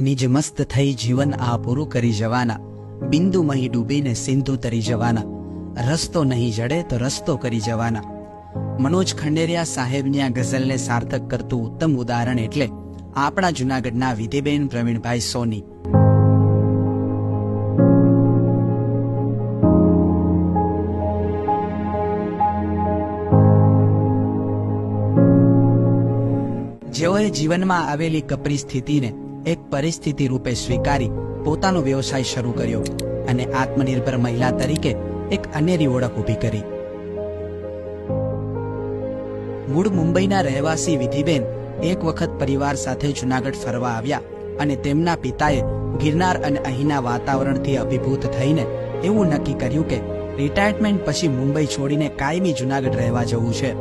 નિજ મસ્ત થઈ જીવન આ પૂરું કરી જવાના. બિંદુ મહી ડૂબીને સિંધુ તરી જવાના. રસ્તો નહીં જડે તો રસ્તો કરી જવાના. મનોજ ખંડેરિયા સાહેબની આ ગઝલને સાર્થક કરતું ઉત્તમ ઉદાહરણ એટલે આપણા જૂનાગઢના વિધિબેન પ્રવીણભાઈ સોની. જેઓએ જીવનમાં આવેલી કપરી સ્થિતિને એક પરિસ્થિતિ રૂપે સ્વીકારી પોતાનો વ્યવસાય શરૂ કર્યો અને આત્મનિર્ભર મહિલા તરીકે એક અનેરી ઓળખ ઊભી કરી. મૂળ મુંબઈના રહેવાસી વિધિબેન એક વખત પરિવાર સાથે જુનાગઢ ફરવા આવ્યા અને તેમના પિતાએ ગિરનાર અને અહીંના વાતાવરણથી અભિભૂત થઈને એવું નક્કી કર્યું કે રિટાયરમેન્ટ પછી મુંબઈ છોડીને કાયમી જુનાગઢ રહેવા જવું છે.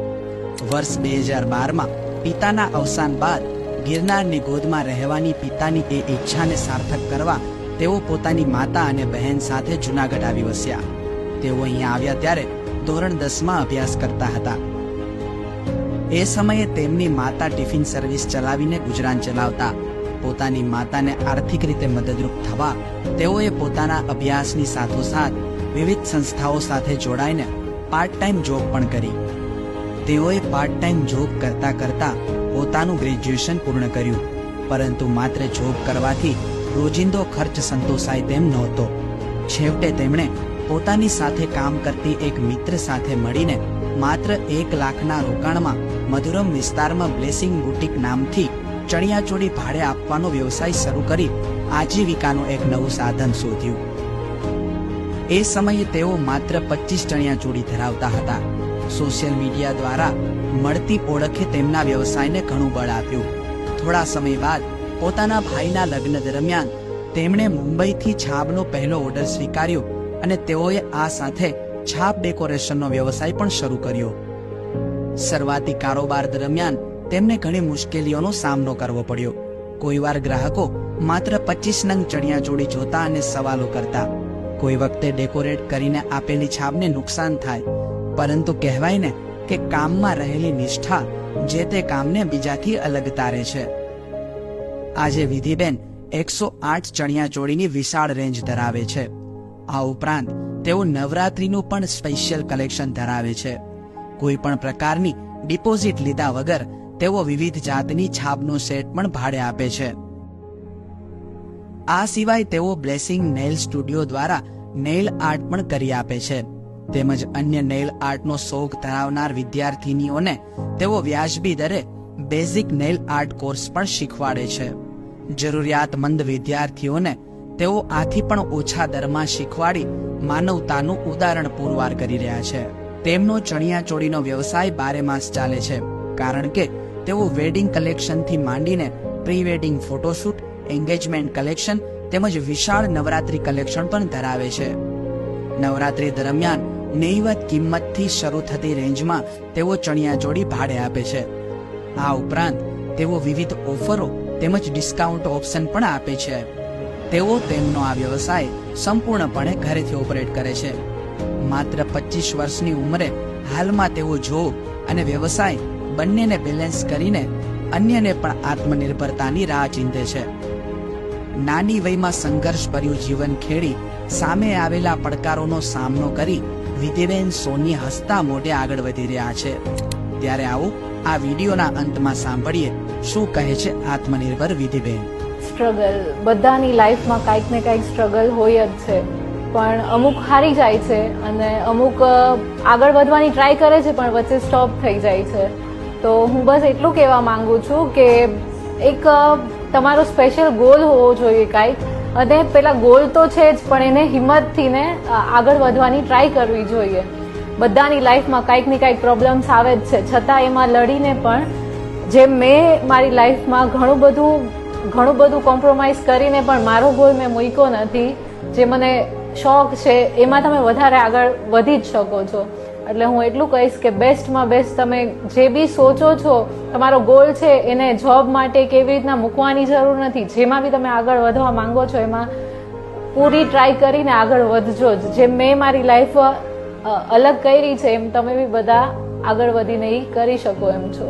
વર્ષ બે હજાર બારમાં પિતાના અવસાન બાદ ગિરનારની ગોદમાં રહેવાની પિતાની એ ઈચ્છાને સાર્થક કરવા તેઓ પોતાની માતા અને બહેન સાથે જુનાગઢ આવી વસ્યા. તેઓ અહીંયા આવ્યા ત્યારે ધોરણ દસમાં અભ્યાસ કરતા હતા. એ સમયે તેમની માતા ટિફિન સર્વિસ ચલાવીને ગુજરાન ચલાવતા. પોતાની માતાને આર્થિક રીતે મદદરૂપ થવા તેઓએ પોતાના અભ્યાસની સાથોસાથ વિવિધ સંસ્થાઓ સાથે જોડાઈને પાર્ટ ટાઈમ જોબ પણ કરી. તેઓએ પાર્ટ ટાઈમ જોબ કરતા કરતા પોતાનું ગ્રેજ્યુએશન પૂર્ણ કર્યું. પરંતુ માત્ર જોબ કરવાથી રોજિંદો ખર્ચ સંતોષાય તેમ નહોતો. છેવટે તેમણે પોતાની સાથે કામ કરતી એક મિત્ર સાથે મળીને માત્ર એક લાખના રોકાણમાં મધુરમ વિસ્તારમાં બ્લેસિંગ બુટીક નામથી ચણિયાચોળી ભાડે આપવાનો વ્યવસાય શરૂ કરી આજીવિકાનું એક નવું સાધન શોધ્યું. એ સમયે તેઓ માત્ર પચીસ ચણિયાચોળી ધરાવતા હતા. સોશિયલ મીડિયા દ્વારા મળતી ઓળખે તેમના વ્યવસાયને ઘણું બળ આપ્યું. થોડા સમય બાદ પોતાના ભાઈના લગ્ન દરમિયાન તેમણે મુંબઈથી છાબનો પહેલો ઓર્ડર સ્વીકાર્યો અને તેઓએ આ સાથે છાપ ડેકોરેશનનો વ્યવસાય પણ શરૂ કર્યો. શરૂઆતી કારોબાર દરમિયાન તેમને ઘણી મુશ્કેલીઓનો સામનો કરવો પડ્યો. કોઈવાર ગ્રાહકો માત્ર પચીસ નંગ ચણિયાચોળી જોતા અને સવાલો કરતા. કોઈ વખતે ડેકોરેટ કરીને આપેલી છાપને નુકસાન થાય પરંતુ કહેવાય ને કે કામમાં રહેલી નિષ્ઠા જે તે કામને બીજાથી અલગ તારે છે. આજે વિધિબેન એકસો આઠ ચણિયાચોળીની વિશાળ રેન્જ ધરાવે છે. આ ઉપરાંત તેઓ નવરાત્રીનું પણ સ્પેશિયલ કલેક્શન ધરાવે છે. કોઈ પણ પ્રકારની ડિપોઝિટ લીધા વગર તેઓ વિવિધ જાતની છાપનો સેટ પણ ભાડે આપે છે. આ સિવાય તેઓ બ્લેસિંગ નેલ સ્ટુડિયો દ્વારા નેલ આર્ટ પણ કરી આપે છે. તેમજ અન્ય નેલ આર્ટનો શોખ ધરાવનાર વિદ્યાર્થીનીઓને તેઓ વ્યાજબી દરે બેઝિક નેલ આર્ટ કોર્સ પણ શીખવાડે છે. જરૂરિયાતમંદ વિદ્યાર્થીઓને તેઓ આથી પણ ઓછા દરમાં શીખવાડી માનવતાનું ઉદાહરણ પુરવાર કરી રહ્યા છે. તેમનો ચણિયાચોળીનો વ્યવસાય બારે માસ ચાલે છે, કારણ કે તેઓ વેડિંગ કલેક્શનથી માંડીને pre wedding photoshoot engagement collection તેમજ વિશાળ નવરાત્રી કલેક્શન પણ ધરાવે છે. નવરાત્રી દરમિયાન નહીવત કિંમતથી શરૂ થતી રેન્જમાં તેઓ ચણિયાચોળી ભાડે આપે છે. આ ઉપરાંત, તેઓ વિવિધ ઓફરો તેમજ ડિસ્કાઉન્ટ ઓપ્શન પણ આપે છે. તેઓ તેમનો આ વ્યવસાય સંપૂર્ણપણે ઘરેથી ઓપરેટ કરે છે. માત્ર પચીસ વર્ષની ઉંમરે હાલમાં તેઓ જોબ અને વ્યવસાય બંનેને બેલેન્સ કરીને અન્યને પણ આત્મનિર્ભરતાની રાહ ચીંધે છે. નાની વયમાં સંઘર્ષભર્યું જીવન ખેડી સામે આવેલા પડકારોનો સામનો કરી વિધિબેન સોની હસતા મોઢે આગળ વધી રહ્યા છે. ત્યારે આવો આ વિડીયોના અંતમાં સાંભળીએ શું કહે છે આત્મનિર્ભર વિધિબેન સ્ટ્રગલ. બધાની લાઈફમાં કાંઈક ને કાંઈક સ્ટ્રગલ હોય જ છે. પણ અમુક હારી જાય છે અને અમુક આગળ વધવાની ટ્રાય કરે છે, પણ વચ્ચે સ્ટોપ થઈ જાય છે. તો હું બસ એટલું કહેવા માંગુ છું કે એક તમારો સ્પેશિયલ ગોલ હોવો જોઈએ કાંઈક. અને પેલા ગોલ તો છે જ, પણ એને હિંમતથી ને આગળ વધવાની ટ્રાય કરવી જોઈએ. બધાની લાઈફમાં કાંઈક ને કાંઈક પ્રોબ્લેમ્સ આવે જ છે. છતાં એમાં લડીને પણ, જે મેં મારી લાઈફમાં ઘણું બધું ઘણું બધું કોમ્પ્રોમાઇઝ કરીને પણ મારો ગોલ મેં મૂક્યો નથી, જે મને શોખ છે, એમાં તમે વધારે આગળ વધી જ શકો છો. એટલે હું એટલું કહીશ કે બેસ્ટમાં બેસ્ટ તમે જે બી સોચો છો, તમારો ગોલ છે એને જોબ માટે કેવી રીતના મૂકવાની જરૂર નથી. જેમાં બી તમે આગળ વધવા માંગો છો, એમાં પૂરી ટ્રાય કરીને આગળ વધજો જ. જેમ મેં મારી લાઈફ અલગ કરી છે, એમ તમે બી બધા આગળ વધીને એ કરી શકો એમ છો.